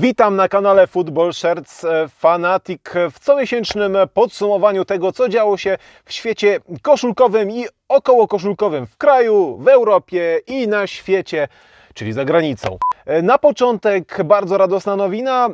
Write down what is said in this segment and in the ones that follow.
Witam na kanale Football Shirts e, Fanatic w comiesięcznym podsumowaniu tego, co działo się w świecie koszulkowym i okołokoszulkowym w kraju, w Europie i na świecie, czyli za granicą. E, Na początek bardzo radosna nowina.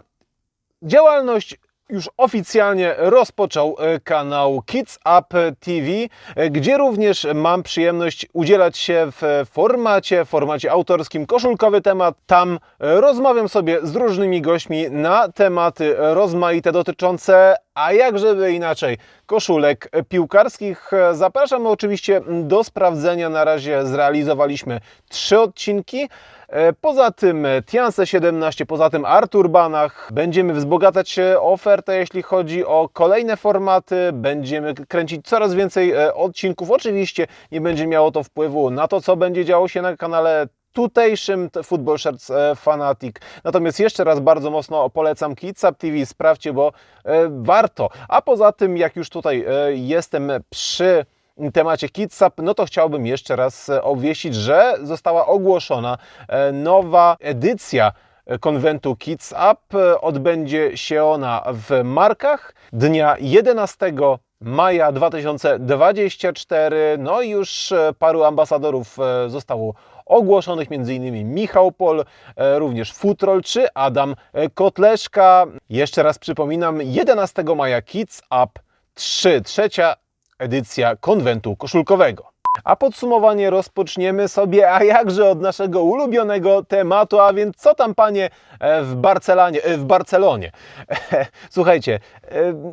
Działalność już oficjalnie rozpoczął e, kanał Kids Up TV, e, gdzie również mam przyjemność udzielać się w formacie, formacie autorskim koszulkowy temat. Tam e, rozmawiam sobie z różnymi gośćmi na tematy rozmaite dotyczące, a jak żeby inaczej, koszulek piłkarskich. Zapraszam oczywiście do sprawdzenia. Na razie zrealizowaliśmy trzy odcinki. E, Poza tym Tianse 17, poza tym Artur Banach. Będziemy wzbogacać ofertę, jeśli chodzi o kolejne formaty. Będziemy kręcić coraz więcej e, odcinków. Oczywiście nie będzie miało to wpływu na to, co będzie działo się na kanale tutejszym Football Shirts e, Fanatic. Natomiast jeszcze raz bardzo mocno polecam Kids Up TV, sprawdźcie, bo e, warto. A poza tym, jak już tutaj e, jestem przy temacie Kids Up, no to chciałbym jeszcze raz obwieścić, że została ogłoszona nowa edycja konwentu Kids Up. Odbędzie się ona w Markach dnia 11 maja 2024. No i już paru ambasadorów zostało ogłoszonych, m.in. Michał Pol, e, również Futrol czy Adam Kotleszka. Jeszcze raz przypominam, 11 maja Kids Up 3, trzecia edycja konwentu koszulkowego. A podsumowanie rozpoczniemy sobie, a jakże od naszego ulubionego tematu, a więc co tam panie e, w, Barcelanie, e, w Barcelonie. Słuchajcie,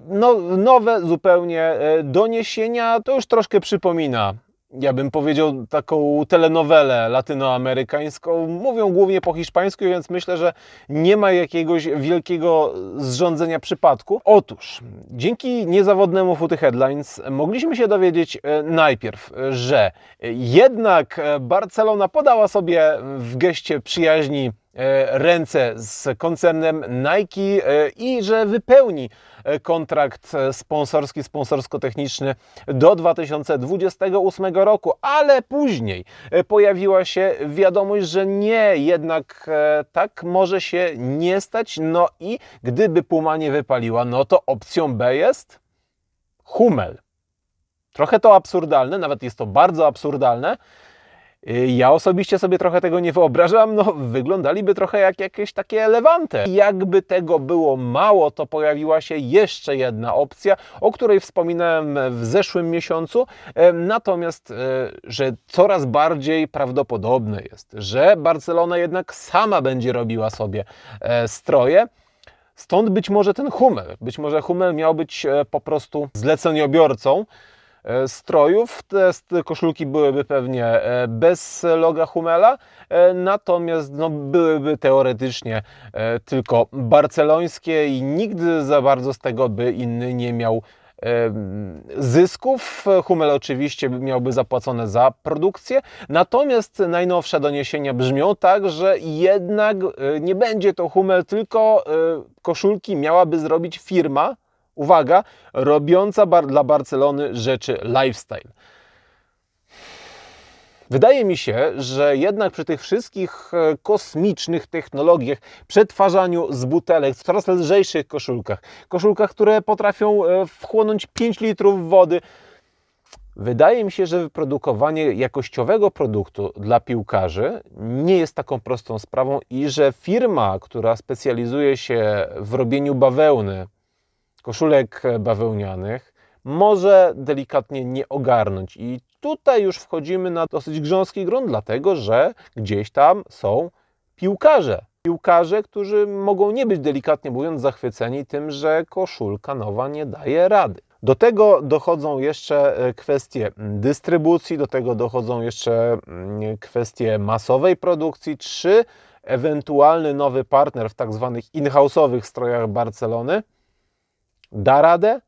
no, nowe zupełnie doniesienia, to już troszkę przypomina ja bym powiedział, taką telenowelę latynoamerykańską. Mówią głównie po hiszpańsku, więc myślę, że nie ma jakiegoś wielkiego zrządzenia przypadku. Otóż, dzięki niezawodnemu Footy Headlines mogliśmy się dowiedzieć e, najpierw, że jednak Barcelona podała sobie w geście przyjaźni e, ręce z koncernem Nike e, i że wypełni kontrakt e, sponsorski, sponsorsko-techniczny do 2028 roku, ale później e, pojawiła się wiadomość, że nie, jednak e, tak może się nie stać. No i gdyby Puma nie wypaliła, no to opcją B jest Hummel. Trochę to absurdalne, nawet jest to bardzo absurdalne. Y, Ja osobiście sobie trochę tego nie wyobrażam, no wyglądaliby trochę jak jakieś takie lewante. Jakby tego było mało, to pojawiła się jeszcze jedna opcja, o której wspominałem w zeszłym miesiącu, E, natomiast, e, że coraz bardziej prawdopodobne jest, że Barcelona jednak sama będzie robiła sobie e, stroje. Stąd być może ten Hummel. Być może Hummel miał być po prostu zleceniobiorcą strojów. Te koszulki byłyby pewnie e, bez loga Hummela, e, natomiast no, byłyby teoretycznie e, tylko barcelońskie i nigdy za bardzo z tego by inny nie miał zysków. Hummel oczywiście by- miałby zapłacone za produkcję, natomiast najnowsze doniesienia brzmią tak, że jednak e, nie będzie to Hummel, tylko e, koszulki miałaby zrobić firma, uwaga, robiąca bar- dla Barcelony rzeczy lifestyle. Wydaje mi się, że jednak przy tych wszystkich e, kosmicznych technologiach, przetwarzaniu z butelek, w coraz lżejszych koszulkach, koszulkach, które potrafią e, wchłonąć 5 litrów wody, wydaje mi się, że wyprodukowanie jakościowego produktu dla piłkarzy nie jest taką prostą sprawą i że firma, która specjalizuje się w robieniu bawełny, koszulek bawełnianych, może delikatnie nie ogarnąć. I tutaj już wchodzimy na dosyć grząski grunt, dlatego że gdzieś tam są piłkarze. Piłkarze, którzy mogą nie być delikatnie mówiąc zachwyceni tym, że koszulka nowa nie daje rady. Do tego dochodzą jeszcze e, kwestie dystrybucji, do tego dochodzą jeszcze mm, kwestie masowej produkcji, czy ewentualny nowy partner w tak zwanych in-house'owych strojach Barcelony da radę,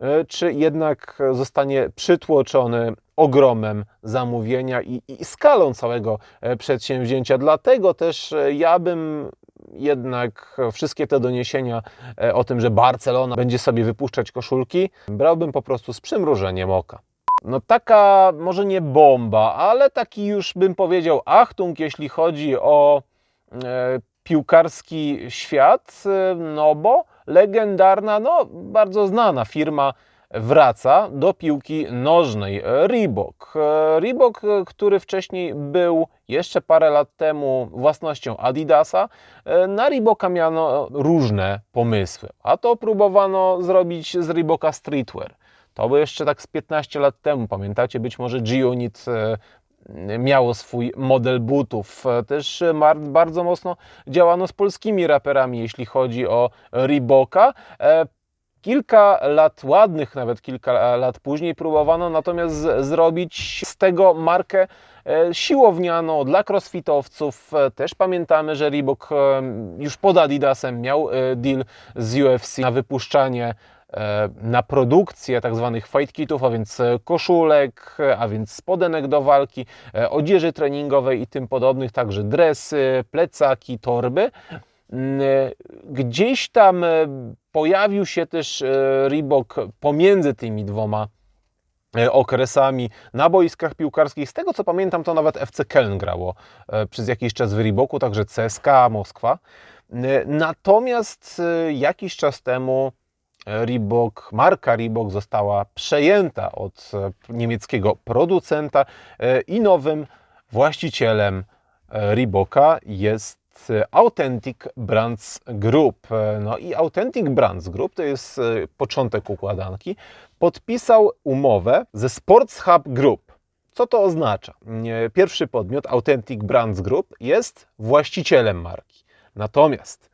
e, czy jednak zostanie przytłoczony ogromem zamówienia i, i skalą całego e, przedsięwzięcia. Dlatego też e, ja bym jednak wszystkie te doniesienia o tym, że Barcelona będzie sobie wypuszczać koszulki, brałbym po prostu z przymrużeniem oka. No taka może nie bomba, ale taki już bym powiedział Achtung, jeśli chodzi o e, piłkarski świat, no bo legendarna, no bardzo znana firma wraca do piłki nożnej. Reebok. E, Reebok, e, który wcześniej był jeszcze parę lat temu własnością Adidasa, e, na Reeboka miano różne pomysły. A to próbowano zrobić z Reeboka streetwear. To było jeszcze tak z 15 lat temu. Pamiętacie być może G-Unit miało swój model butów. E, Też e, bardzo mocno działano z polskimi raperami, jeśli chodzi o Reeboka. E, Kilka lat, ładnych nawet kilka lat później, próbowano natomiast zrobić z tego markę siłownianą dla crossfitowców. Też pamiętamy, że Reebok już pod Adidasem miał deal z UFC na wypuszczanie na produkcję tak zwanych fight kitów, a więc e, koszulek, e, a więc spodenek do walki, e, odzieży treningowej i tym podobnych, także dresy, plecaki, torby. Mm, e, Gdzieś tam e, pojawił się też e, Reebok pomiędzy tymi dwoma e, okresami na boiskach piłkarskich. Z tego co pamiętam, to nawet FC Köln grało e, przez jakiś czas w Reeboku, także CSKA Moskwa. E, Natomiast e, jakiś czas temu e, Reebok, marka Reebok została przejęta od e, niemieckiego producenta e, i nowym właścicielem e, Reeboka jest Authentic Brands Group. No i Authentic Brands Group to jest początek układanki. Podpisał umowę ze Sports Hub Group. Co to oznacza? Pierwszy podmiot, Authentic Brands Group, jest właścicielem marki. Natomiast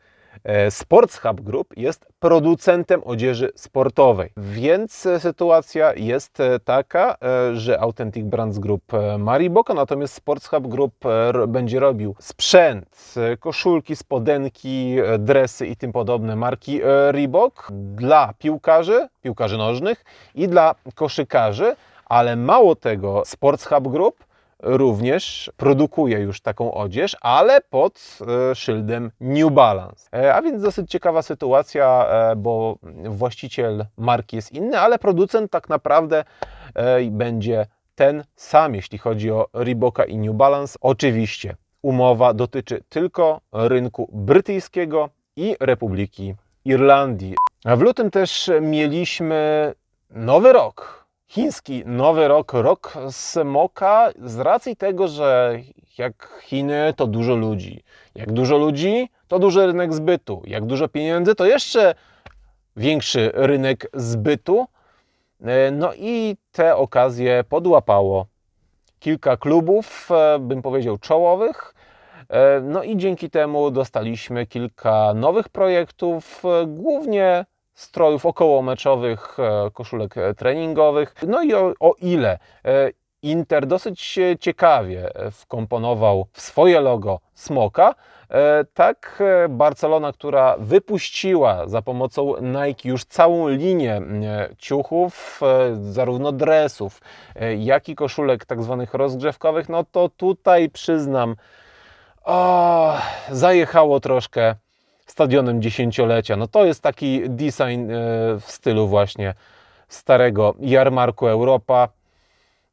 Sports Hub Group jest producentem odzieży sportowej, więc e, sytuacja jest e, taka, e, że Authentic Brands Group e, ma Reeboka, natomiast Sports Hub Group e, ro- będzie robił sprzęt, e, koszulki, spodenki, e, dresy i tym podobne marki e, Reebok dla piłkarzy, piłkarzy nożnych i dla koszykarzy, ale mało tego, Sports Hub Group również produkuje już taką odzież, ale pod e, szyldem New Balance. E, A więc dosyć ciekawa sytuacja, e, bo właściciel marki jest inny, ale producent tak naprawdę będzie ten sam, jeśli chodzi o Reeboka i New Balance. Oczywiście umowa dotyczy tylko rynku brytyjskiego i Republiki Irlandii. W lutym też mieliśmy nowy rok. Chiński nowy rok, rok smoka, z racji tego, że jak Chiny, to dużo ludzi. Jak dużo ludzi, to duży rynek zbytu. Jak dużo pieniędzy, to jeszcze większy rynek zbytu. E, No i te okazje podłapało kilka klubów, e, bym powiedział czołowych. E, No i dzięki temu dostaliśmy kilka nowych projektów, głównie strojów okołomeczowych, e, koszulek e, treningowych. No i o, o ile e, Inter dosyć ciekawie wkomponował w swoje logo smoka, tak Barcelona, która wypuściła za pomocą Nike już całą linię ciuchów, zarówno dresów, jak i koszulek tak zwanych rozgrzewkowych, no to tutaj przyznam, o, zajechało troszkę stadionem dziesięciolecia. No to jest taki design e, w stylu właśnie starego jarmarku Europa.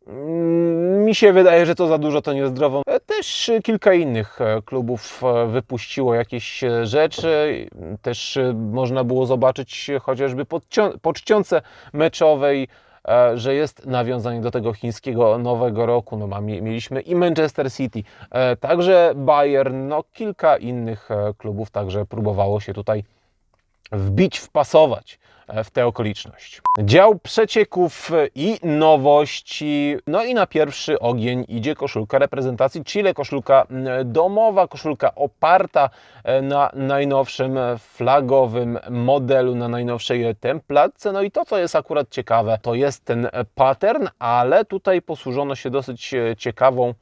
Mm, Mi się wydaje, że to za dużo, to niezdrowo. E, Też kilka innych e, klubów wypuściło jakieś rzeczy. Też można było zobaczyć chociażby po czcionce meczowej, że jest nawiązanie do tego chińskiego nowego roku. No, mieliśmy i Manchester City, e, także Bayern, no kilka innych e, klubów także próbowało się tutaj wbić, wpasować e, w tę okoliczność. Dział przecieków i nowości. No i na pierwszy ogień idzie koszulka reprezentacji Chile, koszulka domowa, koszulka oparta e, na najnowszym flagowym modelu, na najnowszej templatce. No i to, co jest akurat ciekawe, to jest ten pattern, ale tutaj posłużono się dosyć e, ciekawą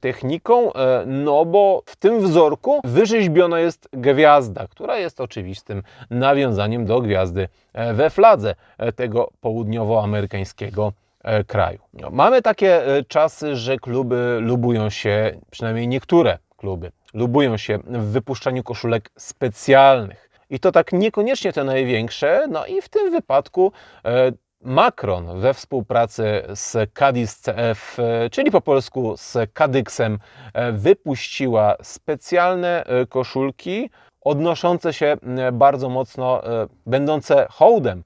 techniką, e, no bo w tym wzorku wyrzeźbiona jest gwiazda, która jest oczywistym nawiązaniem do gwiazdy e, we fladze e, tego południowoamerykańskiego e, kraju. No, Mamy takie e, czasy, że kluby lubują się, przynajmniej niektóre kluby, lubują się w wypuszczaniu koszulek specjalnych. I to tak niekoniecznie te największe, no i w tym wypadku e, Macron we współpracy z Cadiz CF, czyli po polsku z Kadyksem, e, wypuściła specjalne e, koszulki odnoszące się e, bardzo mocno, będące hołdem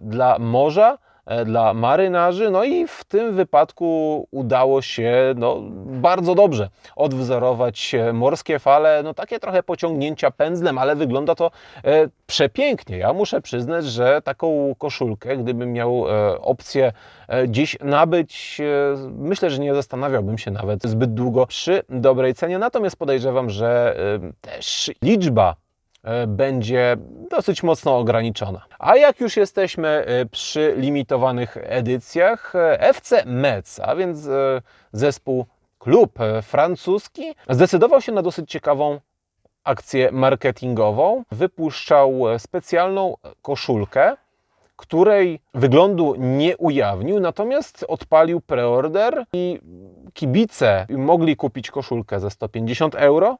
dla morza, dla marynarzy, no i w tym wypadku udało się no, bardzo dobrze odwzorować e, morskie fale, no takie trochę pociągnięcia pędzlem, ale wygląda to e, przepięknie. Ja muszę przyznać, że taką koszulkę, gdybym miał e, opcję e, gdzieś nabyć, e, myślę, że nie zastanawiałbym się nawet zbyt długo przy dobrej cenie, natomiast podejrzewam, że e, też liczba e, będzie dosyć mocno ograniczona. A jak już jesteśmy e, przy limitowanych edycjach, e, FC Metz, a więc e, zespół, klub e, francuski, zdecydował się na dosyć ciekawą akcję marketingową. Wypuszczał e, specjalną koszulkę, której wyglądu nie ujawnił, natomiast odpalił preorder i kibice mogli kupić koszulkę za 150 euro,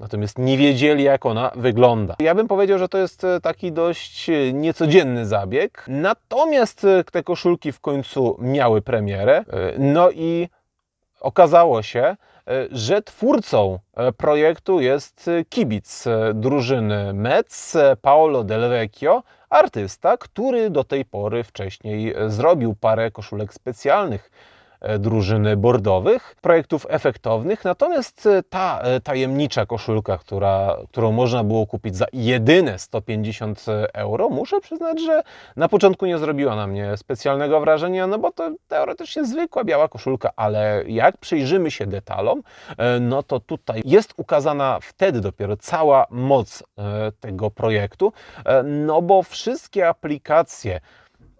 natomiast nie wiedzieli, jak ona wygląda. Ja bym powiedział, że to jest e, taki dość e, niecodzienny zabieg. Natomiast e, te koszulki w końcu miały premierę. No i okazało się, że twórcą projektu jest kibic drużyny Metz, e, Paolo Del Vecchio, artysta, który do tej pory wcześniej zrobił parę koszulek specjalnych drużyny bordowych, projektów efektownych. Natomiast e, ta e, tajemnicza koszulka, która, którą można było kupić za jedyne 150 euro, muszę przyznać, że na początku nie zrobiła na mnie specjalnego wrażenia, no bo to teoretycznie zwykła biała koszulka, ale jak przyjrzymy się detalom, e, no to tutaj jest ukazana wtedy dopiero cała moc e, tego projektu, e, no bo wszystkie aplikacje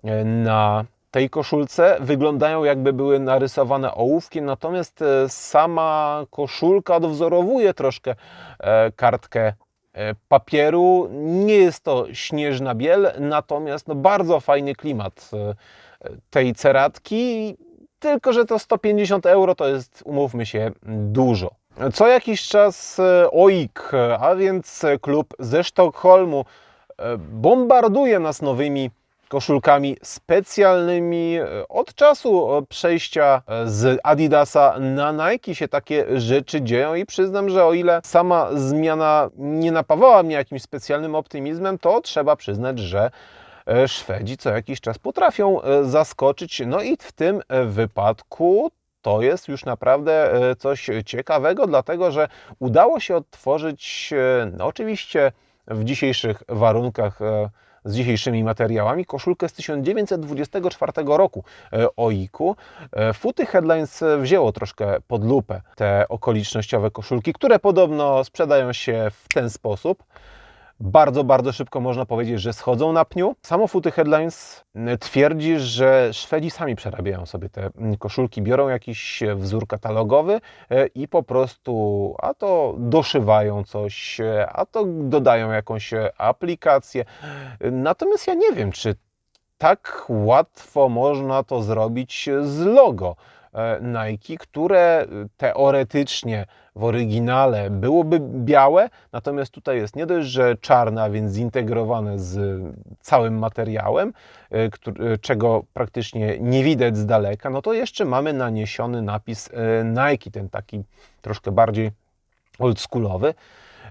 e, na tej koszulce wyglądają jakby były narysowane ołówkiem, natomiast e, sama koszulka odwzorowuje troszkę e, kartkę e, papieru. Nie jest to śnieżna biel, natomiast no bardzo fajny klimat tej ceratki, tylko że to 150 euro to jest, umówmy się, dużo. Co jakiś czas OIK, a więc klub ze Sztokholmu, bombarduje nas nowymi koszulkami specjalnymi. Od czasu e, przejścia e, z Adidasa na Nike się takie rzeczy dzieją i przyznam, że o ile sama zmiana nie napawała mnie jakimś specjalnym optymizmem, to trzeba przyznać, że e, Szwedzi co jakiś czas potrafią e, zaskoczyć. No i w tym e, wypadku to jest już naprawdę e, coś ciekawego, dlatego że udało się odtworzyć, e, no oczywiście w dzisiejszych warunkach, e, z dzisiejszymi materiałami, koszulkę z 1924 roku e, OIK-u. E, Footy Headlines e, wzięło troszkę pod lupę te okolicznościowe koszulki, które podobno sprzedają się w ten sposób. Bardzo, bardzo szybko można powiedzieć, że schodzą na pniu. Samo Headlines m, twierdzi, że Szwedzi sami przerabiają sobie te m, koszulki, biorą jakiś e, wzór katalogowy e, i po prostu a to doszywają coś, e, a to dodają jakąś aplikację. Natomiast ja nie wiem, czy tak łatwo można to zrobić z logo Nike, które e, teoretycznie w oryginale byłoby białe, natomiast tutaj jest nie dość, że czarne, a więc zintegrowane z całym materiałem, e, któr- e, czego praktycznie nie widać z daleka, no to jeszcze mamy naniesiony napis e, Nike, ten taki troszkę bardziej oldschoolowy.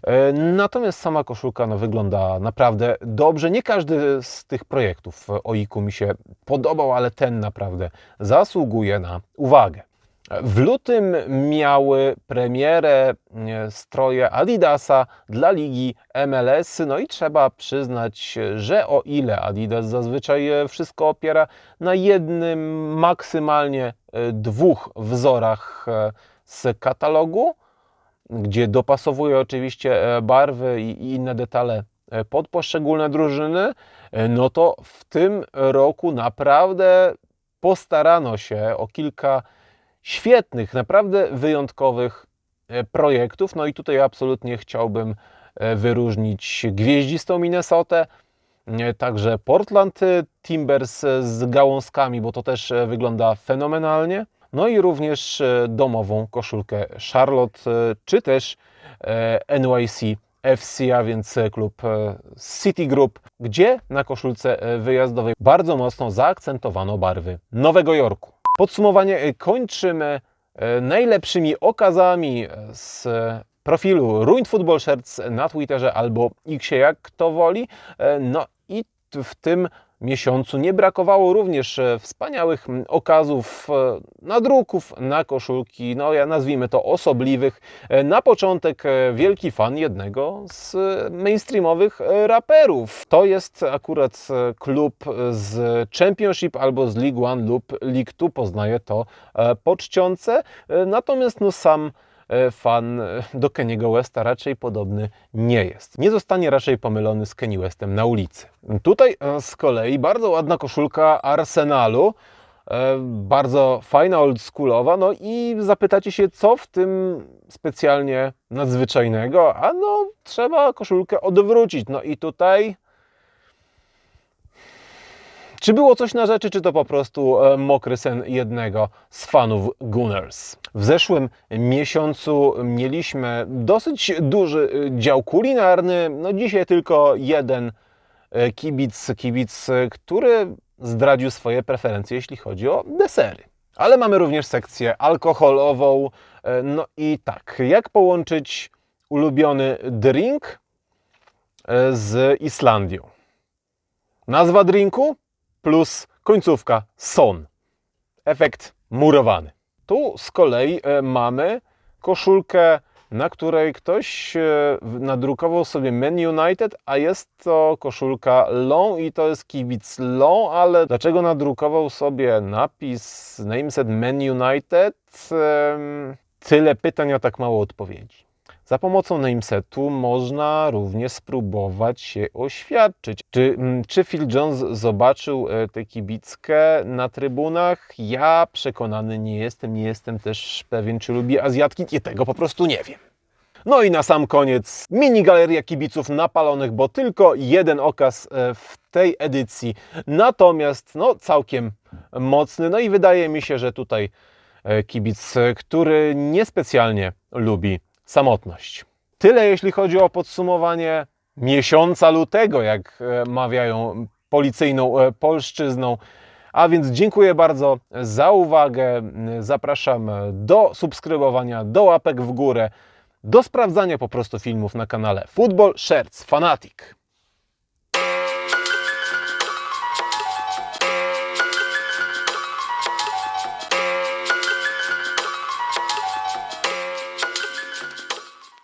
E, Natomiast sama koszulka no, wygląda naprawdę dobrze. Nie każdy z tych projektów OIK-u mi się podobał, ale ten naprawdę zasługuje na uwagę. W lutym miały premierę e, stroje Adidasa dla ligi MLS. No i trzeba przyznać, że o ile Adidas zazwyczaj e, wszystko opiera na jednym, maksymalnie e, dwóch wzorach e, z katalogu, gdzie dopasowuje oczywiście e, barwy i inne detale e, pod poszczególne drużyny, e, no to w tym roku naprawdę postarano się o kilka świetnych, naprawdę wyjątkowych projektów. No i tutaj absolutnie chciałbym wyróżnić gwieździstą Minnesotę, także Portland Timbers z gałązkami, bo to też wygląda fenomenalnie. No i również e, domową koszulkę Charlotte, e, czy też e, NYC FC, a więc klub City Group, gdzie na koszulce wyjazdowej bardzo mocno zaakcentowano barwy Nowego Jorku. Podsumowanie kończymy najlepszymi okazami z profilu Ruined Football Shirts na Twitterze albo Xie, jak kto woli. No i w tym miesiącu nie brakowało również e, wspaniałych okazów, e, nadruków na koszulki, no ja nazwijmy to osobliwych. E, Na początek wielki fan jednego z mainstreamowych raperów. To jest akurat klub z Championship albo z League One lub League Two, poznaję to po Natomiast no sam fan e, do Keniego Westa raczej podobny nie jest. Nie zostanie raczej pomylony z Kenny Westem na ulicy. Tutaj e, z kolei bardzo ładna koszulka Arsenalu, e, bardzo fajna, oldschoolowa, no i zapytacie się, co w tym specjalnie nadzwyczajnego, a no trzeba koszulkę odwrócić. No i tutaj czy było coś na rzeczy, czy to po prostu e, mokry sen jednego z fanów Gunners? W zeszłym miesiącu mieliśmy dosyć duży e, dział kulinarny. No dzisiaj tylko jeden e, kibic, kibic, który zdradził swoje preferencje, jeśli chodzi o desery. Ale mamy również sekcję alkoholową. No i tak, jak połączyć ulubiony drink z Islandią? Nazwa drinku plus końcówka son. Efekt murowany. Tu z kolei e, mamy koszulkę, na której ktoś e, nadrukował sobie Man United, a jest to koszulka Long i to jest kibic Long, ale dlaczego nadrukował sobie napis nameset Man United? Tyle pytań, a tak mało odpowiedzi. Za pomocą namesetu można również spróbować się oświadczyć. Czy, mm, czy Phil Jones zobaczył e, tę kibickę na trybunach? Ja przekonany nie jestem, nie jestem też pewien, czy lubi Azjatki i tego po prostu nie wiem. No i na sam koniec mini galeria kibiców napalonych, bo tylko jeden okaz e, w tej edycji. Natomiast no całkiem mocny. No i wydaje mi się, że tutaj e, kibic, który niespecjalnie lubi samotność. Tyle jeśli chodzi o podsumowanie miesiąca lutego, jak e, mawiają policyjną e, polszczyzną. A więc dziękuję bardzo za uwagę. Zapraszam do subskrybowania, do łapek w górę, do sprawdzania po prostu filmów na kanale Football Shirts Fanatic.